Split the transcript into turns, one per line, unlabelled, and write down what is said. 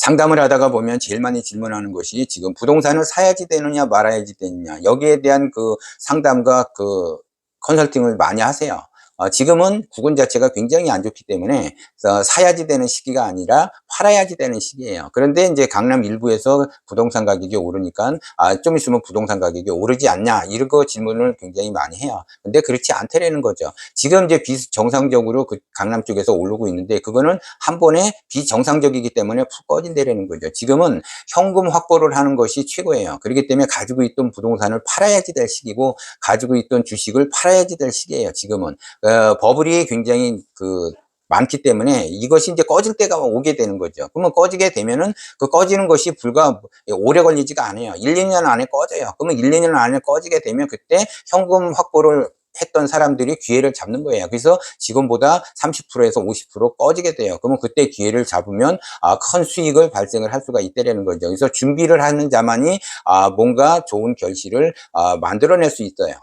상담을 하다가 보면 제일 많이 질문하는 것이 지금 부동산을 사야지 되느냐 말아야지 되느냐 여기에 대한 그 상담과 그 컨설팅을 많이 하세요. 어, 지금은 국은 자체가 굉장히 안 좋기 때문에 어, 사야지 되는 시기가 아니라 팔아야지 되는 시기예요. 그런데 이제 강남 일부에서 부동산 가격이 오르니까 아, 좀 있으면 부동산 가격이 오르지 않냐 이런 거 질문을 굉장히 많이 해요. 근데 그렇지 않다라는 거죠. 지금 이제 비정상적으로 그 강남 쪽에서 오르고 있는데 그거는 한 번에 비정상적이기 때문에 푹 꺼진다라는 거죠. 지금은 현금 확보를 하는 것이 최고예요. 그렇기 때문에 가지고 있던 부동산을 팔아야지 될 시기고 가지고 있던 주식을 팔아야지 될 시기예요. 지금은 어, 버블이 굉장히 그 많기 때문에 이것이 이제 꺼질 때가 오게 되는 거죠. 그러면 꺼지게 되면은 그 꺼지는 것이 불과 오래 걸리지가 않아요. 1, 2년 안에 꺼져요. 그러면 1, 2년 안에 꺼지게 되면 그때 현금 확보를 했던 사람들이 기회를 잡는 거예요. 그래서 지금보다 30%에서 50% 꺼지게 돼요. 그러면 그때 기회를 잡으면 아, 큰 수익을 발생을 할 수가 있다는 거죠. 그래서 준비를 하는 자만이 아, 뭔가 좋은 결실을 아, 만들어낼 수 있어요.